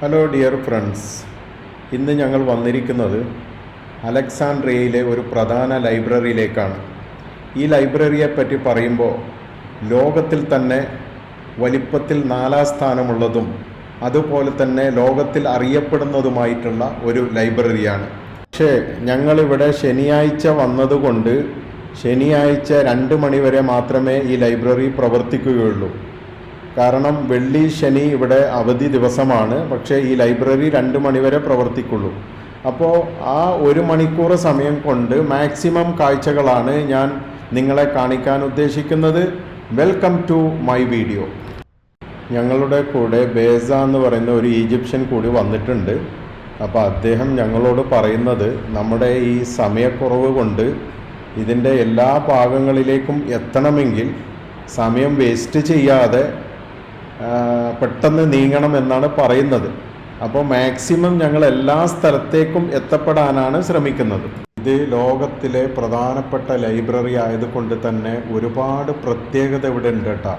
Hello dear friends ഇന്ന് ഞങ്ങൾ വന്നിരിക്കുന്നത് അലക്സാൻഡ്രിയയിലെ ഒരു പ്രധാന ലൈബ്രറിയിലേക്കാണ്. ഈ ലൈബ്രറിയെ പറ്റി പറയുമ്പോൾ ലോകത്തിൽ തന്നെ വലിപ്പത്തിൽ നാലാം സ്ഥാനമുള്ളതും അതുപോലെ തന്നെ ലോകത്തിൽ അറിയപ്പെടുന്നതുമായിട്ടുള്ള ഒരു ലൈബ്രറിയാണ്. പക്ഷേ ഞങ്ങളിവിടെ ശനിയാഴ്ച വന്നതുകൊണ്ട് ശനിയാഴ്ച രണ്ട് മണിവരെ മാത്രമേ ഈ ലൈബ്രറി പ്രവർത്തിക്കുകയുള്ളൂ. കാരണം വെള്ളി ശനി ഇവിടെ അവധി ദിവസമാണ്. പക്ഷേ ഈ ലൈബ്രറി രണ്ട് മണിവരെ പ്രവർത്തിക്കുള്ളൂ. അപ്പോൾ ആ ഒരു മണിക്കൂർ സമയം കൊണ്ട് മാക്സിമം കാഴ്ചകളാണ് ഞാൻ നിങ്ങളെ കാണിക്കാൻ ഉദ്ദേശിക്കുന്നത്. വെൽക്കം ടു മൈ വീഡിയോ ഞങ്ങളുടെ കൂടെ ബേസ എന്ന് പറയുന്ന ഒരു ഈജിപ്ഷ്യൻ കൂടി വന്നിട്ടുണ്ട്. അപ്പോൾ അദ്ദേഹം ഞങ്ങളോട് പറയുന്നത് നമ്മുടെ ഈ സമയക്കുറവ് കൊണ്ട് ഇതിന്റെ എല്ലാ ഭാഗങ്ങളിലേക്കും എത്തണമെങ്കിൽ സമയം വേസ്റ്റ് ചെയ്യാതെ പെട്ടെന്ന് നീങ്ങണം എന്നാണ് പറയുന്നത്. അപ്പോൾ മാക്സിമം ഞങ്ങൾ എല്ലാ സ്ഥലത്തേക്കും എത്തപ്പെടാനാണ് ശ്രമിക്കുന്നത്. ഇത് ലോകത്തിലെ പ്രധാനപ്പെട്ട ലൈബ്രറി ആയതുകൊണ്ട് തന്നെ ഒരുപാട് പ്രത്യേകത ഇവിടെ ഉണ്ട് കേട്ടോ.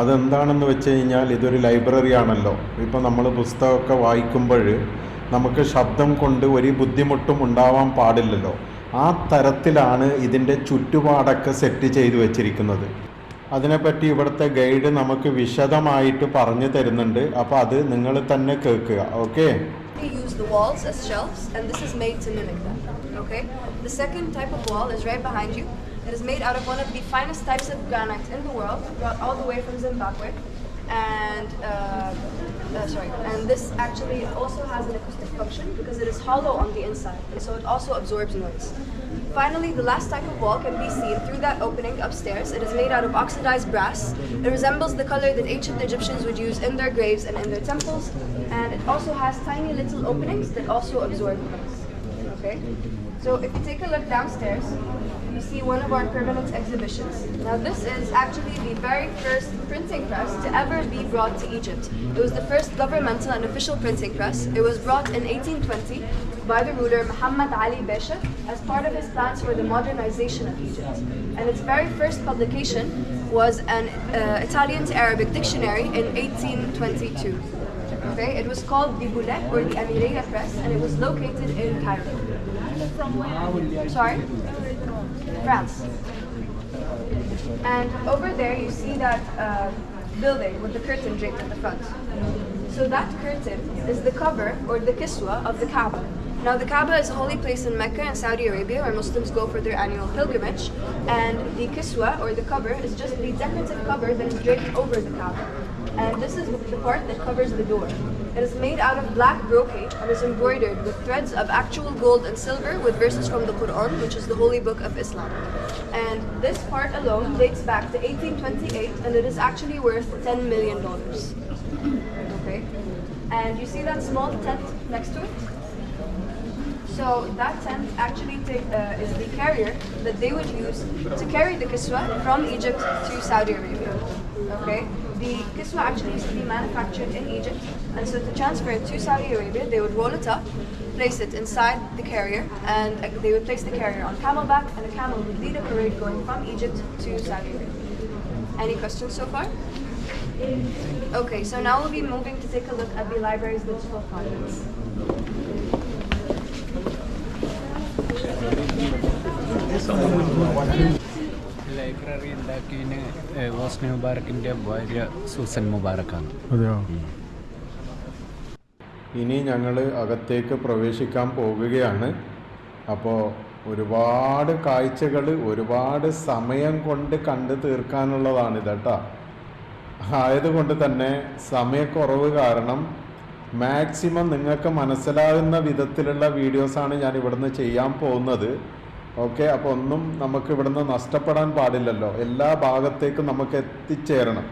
അതെന്താണെന്ന് വെച്ച് കഴിഞ്ഞാൽ ഇതൊരു ലൈബ്രറി ആണല്ലോ. ഇപ്പോൾ നമ്മൾ പുസ്തകമൊക്കെ വായിക്കുമ്പോൾ നമുക്ക് ശബ്ദം കൊണ്ട് ഒരു ബുദ്ധിമുട്ടും ഉണ്ടാവാൻ പാടില്ലല്ലോ. ആ തരത്തിലാണ് ഇതിന്റെ ചുറ്റുപാടൊക്കെ സെറ്റ് ചെയ്തു വെച്ചിരിക്കുന്നത്. അതിനെപ്പറ്റി ഇവിടുത്തെ ഗൈഡ് നമുക്ക് വിശദമായിട്ട് പറഞ്ഞു തരുന്നുണ്ട് അപ്പോൾ അത് നിങ്ങൾ തന്നെ കേൾക്കുക okay use the walls as shelves, and this is made to mimic that Okay. The second type of wall is right behind you. It is made out of one of the finest types of granite in the world, brought all the way from Zimbabwe. And uh, uh, sorry, and this actually also has an acoustic function because it is hollow on the inside, and so it also absorbs noise. Finally, the last type of wall can be seen through that opening upstairs. It is made out of oxidized brass. It resembles the color that ancient Egyptians would use in their graves and in their temples. And it also has tiny little openings that also absorb noise. Okay? So if you take a look downstairs, you see one of our permanent exhibitions. Now this is actually the very first printing press to ever be brought to Egypt. It was the first governmental and official printing press. It was brought in 1820 by the ruler Muhammad Ali Besha as part of his plans for the modernization of Egypt. And its very first publication was an uh, Italian to Arabic dictionary in 1822. Okay, it was called the Boulek or the Amireya Press, and it was located in Cairo. From where? Sorry? France. And over there, you see that uh, building with the curtain draped at the front. So that curtain is the cover or the kiswa of the Kaaba. Now, the Kaaba is a holy place in Mecca and Saudi Arabia where Muslims go for their annual pilgrimage. And the kiswa or the cover is just the decorative cover that is draped over the Kaaba. And this is the part that covers the door. It is made out of black brocade and is embroidered with threads of actual gold and silver with verses from the Quran, which is the holy book of Islam. And this part alone dates back to 1828 and it is actually worth $10 million. Okay? And you see that small tent next to it? So that tent actually uh, is the carrier that they would use to carry the kiswa from Egypt to Saudi Arabia. Okay, the kiswa actually used to be manufactured in Egypt, and so to transfer it to Saudi Arabia, they would roll it up, place it inside the carrier, and uh, they would place the carrier on camelback, and a camel would lead a parade going from Egypt to Saudi Arabia. Any questions so far? Okay, so now we'll be moving to take a look at the library's digital contents. Library ഉണ്ടാക്കിയതിന് Hosni മുബാറക്കിന്റെ ഭാര്യ Susan മുബാറക്കാണ്. അതെയോ? ഇനി ഞങ്ങൾ അകത്തേക്ക് പ്രവേശിക്കാൻ പോകുകയാണ്. അപ്പോൾ ഒരുപാട് കാഴ്ചകൾ ഒരുപാട് സമയം കൊണ്ട് കണ്ടു തീർക്കാനുള്ളതാണ് ഇതട്ടോ ആയതുകൊണ്ട് തന്നെ സമയക്കുറവ് കാരണം മാക്സിമം നിങ്ങൾക്ക് മനസ്സിലാകുന്ന വിധത്തിലുള്ള വീഡിയോസാണ് ഞാൻ ഇവിടുന്ന് ചെയ്യാൻ പോകുന്നത്. ഓക്കെ അപ്പോൾ ഒന്നും നമുക്ക് ഇവിടുന്ന് നഷ്ടപ്പെടാൻ പാടില്ലല്ലോ. എല്ലാ ഭാഗത്തേക്കും നമുക്ക് എത്തിച്ചേരണം.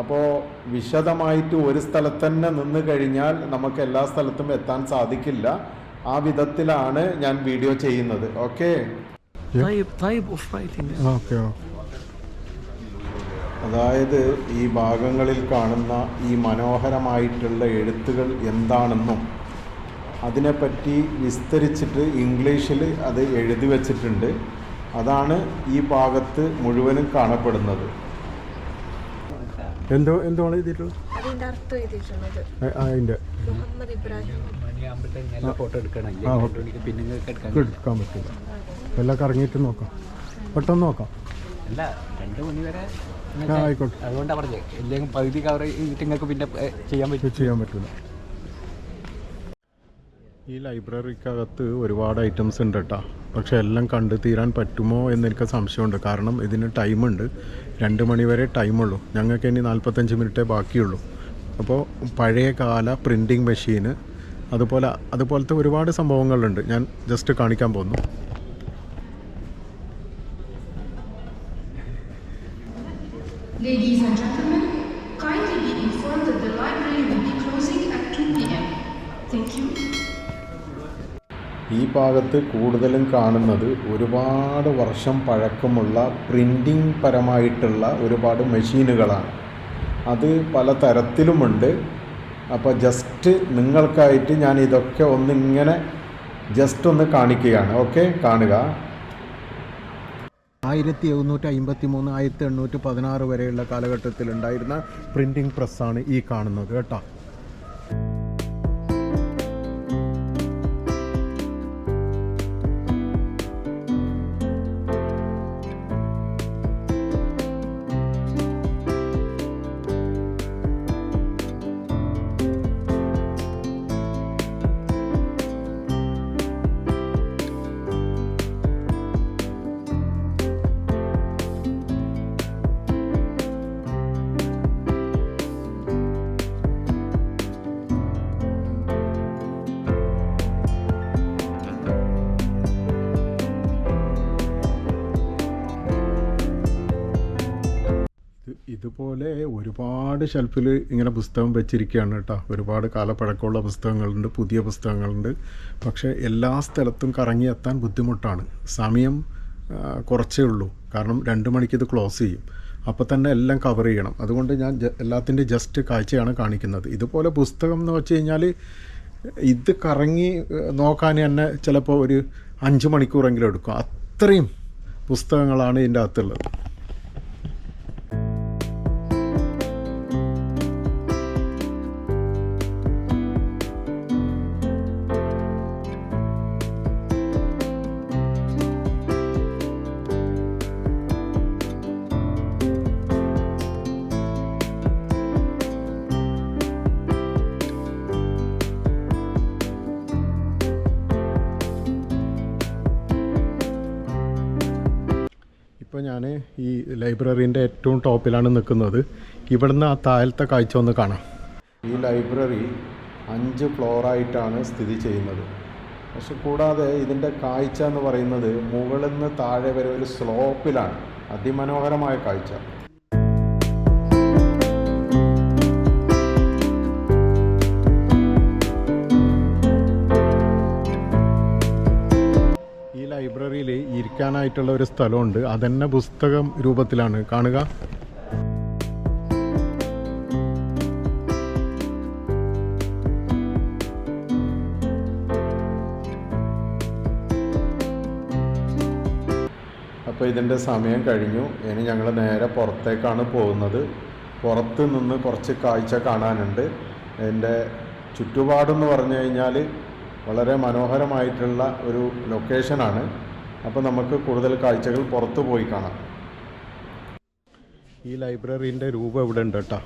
അപ്പോൾ വിശദമായിട്ട് ഒരു സ്ഥലത്ത് തന്നെ നിന്ന് കഴിഞ്ഞാൽ നമുക്ക് എല്ലാ സ്ഥലത്തും എത്താൻ സാധിക്കില്ല. ആ വിധത്തിലാണ് ഞാൻ വീഡിയോ ചെയ്യുന്നത്. ഓക്കെ അതായത് ഈ ഭാഗങ്ങളിൽ കാണുന്ന ഈ മനോഹരമായിട്ടുള്ള എഴുത്തുകൾ എന്താണെന്നും അതിനെപ്പറ്റി വിസ്തരിച്ചിട്ട് ഇംഗ്ലീഷിൽ അത് എഴുതി വച്ചിട്ടുണ്ട്. അതാണ് ഈ ഭാഗത്ത് മുഴുവനും കാണപ്പെടുന്നത്. എന്തോ എന്തോ എഴുതിയിട്ടുള്ളത്? അതിന്റെ പിന്നെ എടുക്കാൻ പറ്റില്ല. എല്ലാം കറങ്ങിയിട്ട് നോക്കാം. പെട്ടെന്ന് നോക്കാം. അല്ല രണ്ട് മണി വരെ ആയിക്കോട്ടെ. അതുകൊണ്ടാണ് പറഞ്ഞത്. ഇല്ലെങ്കിൽ പകുതി കവർ ചെയ്തിട്ട് നിങ്ങൾക്ക് പിന്നെ ചെയ്യാൻ പറ്റും. ചെയ്യാൻ പറ്റില്ല ഈ ലൈബ്രറിക്കകത്ത് ഒരുപാട് ഐറ്റംസ് ഉണ്ട് കേട്ടോ പക്ഷെ എല്ലാം കണ്ടു തീരാൻ പറ്റുമോ എന്നെനിക്ക് സംശയമുണ്ട്. കാരണം ഇതിന് ടൈമുണ്ട് രണ്ട് മണിവരെ ടൈമുള്ളൂ ഞങ്ങൾക്ക് ഇനി നാൽപ്പത്തഞ്ച് മിനിറ്റേ ബാക്കിയുള്ളൂ. അപ്പോൾ പഴയ കാല പ്രിന്റിങ് മെഷീന് അതുപോലെ അതുപോലത്തെ ഒരുപാട് സംഭവങ്ങളുണ്ട്. ഞാൻ ജസ്റ്റ് കാണിക്കാൻ പോകുന്നു. ഈ ഭാഗത്ത് കൂടുതലും കാണുന്നത് ഒരുപാട് വർഷം പഴക്കമുള്ള പ്രിന്റിംഗ് പരമായിട്ടുള്ള ഒരുപാട് മെഷീനുകളാണ് അത് പല തരത്തിലുമുണ്ട്. അപ്പോൾ ജസ്റ്റ് നിങ്ങൾക്കായിട്ട് ഞാൻ ഇതൊക്കെ ഒന്നിങ്ങനെ ജസ്റ്റ് ഒന്ന് കാണിക്കുകയാണ്. ഓക്കെ കാണുക. ആയിരത്തി എഴുന്നൂറ്റി അമ്പത്തി മൂന്ന് ആയിരത്തി എണ്ണൂറ്റി പതിനാറ് വരെയുള്ള കാലഘട്ടത്തിലുണ്ടായിരുന്ന പ്രിന്റിംഗ് പ്രസ്സാണ് ഈ കാണുന്നത് കേട്ടോ. ഇതുപോലെ ഒരുപാട് ഷെൽഫിൽ ഇങ്ങനെ പുസ്തകം വെച്ചിരിക്കുകയാണ് കേട്ടോ. ഒരുപാട് കാലപ്പഴക്കമുള്ള പുസ്തകങ്ങളുണ്ട് പുതിയ പുസ്തകങ്ങളുണ്ട്. പക്ഷേ എല്ലാ സ്ഥലത്തും കറങ്ങി എത്താൻ ബുദ്ധിമുട്ടാണ്. സമയം കുറച്ചേ ഉള്ളൂ. കാരണം രണ്ട് മണിക്ക് ഇത് ക്ലോസ് ചെയ്യും. അപ്പോൾ തന്നെ എല്ലാം കവർ ചെയ്യണം. അതുകൊണ്ട് ഞാൻ എല്ലാത്തിന്റെ ജസ്റ്റ് കാഴ്ചയാണ് കാണിക്കുന്നത്. ഇതുപോലെ പുസ്തകം എന്ന് വെച്ച് കഴിഞ്ഞാൽ ഇത് കറങ്ങി നോക്കാൻ തന്നെ ചിലപ്പോൾ ഒരു അഞ്ച് മണിക്കൂറെങ്കിലും എടുക്കും. അത്രയും പുസ്തകങ്ങളാണ് ഇതിന്റെ അകത്തുള്ളത്. ഇപ്പോൾ ഞാൻ ഈ ലൈബ്രറീന്റെ ഏറ്റവും ടോപ്പിലാണ് നിൽക്കുന്നത്. ഇവിടുന്ന് ആ താഴത്തെ കാഴ്ച ഒന്ന് കാണാം. ഈ ലൈബ്രറി അഞ്ച് ഫ്ലോറായിട്ടാണ് സ്ഥിതി ചെയ്യുന്നത്. പക്ഷെ കൂടാതെ ഇതിന്റെ കാഴ്ച എന്ന് പറയുന്നത് മുകളിൽ നിന്ന് താഴെ വരെ ഒരു സ്ലോപ്പിലാണ്. അതിമനോഹരമായ കാഴ്ച. ഇരിക്കാനായിട്ടുള്ള ഒരു സ്ഥലമുണ്ട്. അതന്നെ പുസ്തകം രൂപത്തിലാണ്. കാണുക. അപ്പോൾ ഇതിന്റെ സമയം കഴിഞ്ഞു. ഇനി ഞങ്ങൾ നേരെ പുറത്തേക്കാണ് പോകുന്നത്. പുറത്ത് നിന്ന് കുറച്ച് കാഴ്ച കാണാനുണ്ട്. എന്റെ ചുറ്റുപാടെന്ന് പറഞ്ഞു കഴിഞ്ഞാൽ വളരെ മനോഹരമായിട്ടുള്ള ഒരു ലൊക്കേഷനാണ് അപ്പോൾ നമുക്ക് കൂടുതൽ കാഴ്ചകൾ പുറത്തു പോയി കാണാം. ഈ ലൈബ്രറീന്റെ രൂപം ഇവിടെ ഉണ്ട് കേട്ടോ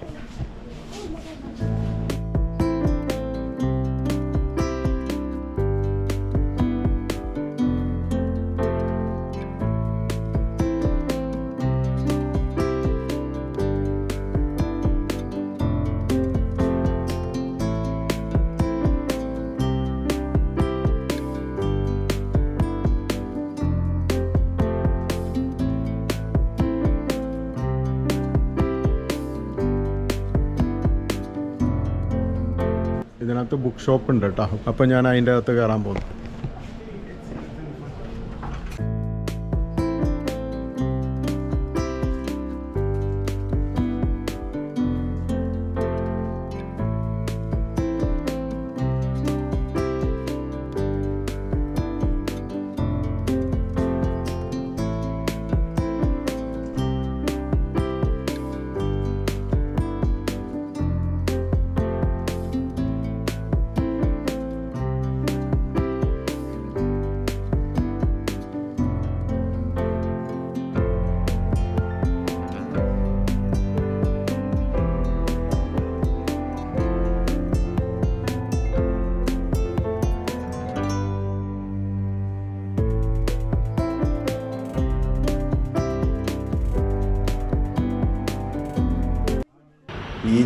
ഇതിനകത്ത് ബുക്ക് ഷോപ്പ് ഉണ്ട് കേട്ടോ. അപ്പോൾ ഞാൻ അതിന്റെ അകത്ത് കയറാൻ പോകുന്നു.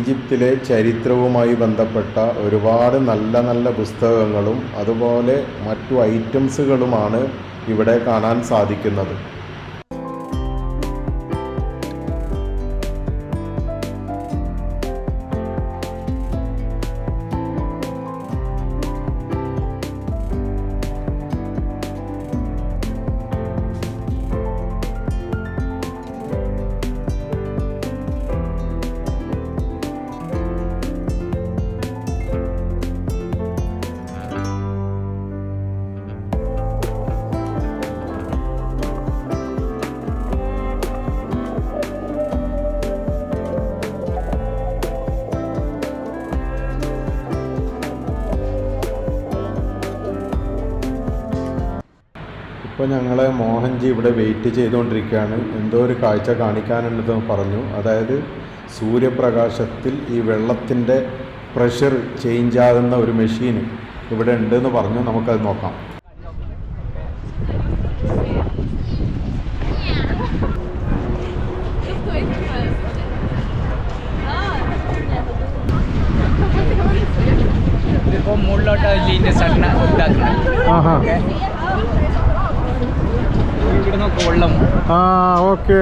ഈജിപ്തിലെ ചരിത്രവുമായി ബന്ധപ്പെട്ട ഒരുപാട് നല്ല നല്ല പുസ്തകങ്ങളും അതുപോലെ മറ്റു ഐറ്റംസുകളുമാണ് ഇവിടെ കാണാൻ സാധിക്കുന്നത്. ഇപ്പോൾ ഞങ്ങൾ മോഹൻജി ഇവിടെ വെയിറ്റ് ചെയ്തുകൊണ്ടിരിക്കുകയാണ്. എന്തോ ഒരു കാഴ്ച കാണിക്കാനുണ്ടെന്ന് പറഞ്ഞു. അതായത് സൂര്യപ്രകാശത്തിൽ ഈ വെള്ളത്തിന്റെ പ്രഷർ ചേഞ്ച് ആകുന്ന ഒരു മെഷീൻ ഇവിടെ ഉണ്ടെന്ന് പറഞ്ഞു. നമുക്കത് നോക്കാം. ഇതിപ്പോ മുകളിലോട്ട് സണ്ണ ഇതാക്കണം നോക്ക് വെള്ളം ആ ഓക്കെ.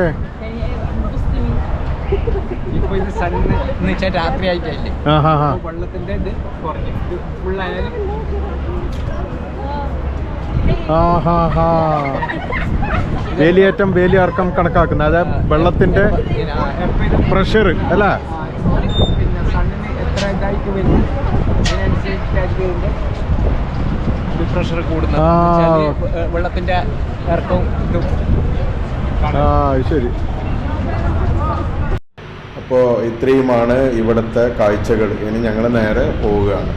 ഇപ്പൊ ഇത് സണ്ണ് എന്ന് വെച്ചാൽ രാത്രി ആയിട്ടല്ലേ? വെള്ളത്തിന്റെ ഇത് കുറഞ്ഞു. ഇത് ഫുള്ളായാലും ആഹാ വേലിയേറ്റം വേലിയിറക്കം കണക്കാക്കുന്നത്. അതായത് വെള്ളത്തിന്റെ പ്രഷർ അല്ലേ? പിന്നെ സണ്ണിന് എത്ര ഇതായിട്ട് വരുന്നു അതിനനുസരിച്ചായിരിക്കും ഇതിന്റെ പ്രഷർ കൂടുന്നത്. വെള്ളത്തിന്റെ ഇറക്കവും ഇതും. ആ ശരി. അപ്പോ ഇത്രയുമാണ് ഇവിടുത്തെ കാഴ്ചകൾ. ഇനി ഞങ്ങൾ നേരെ പോവുകയാണ്.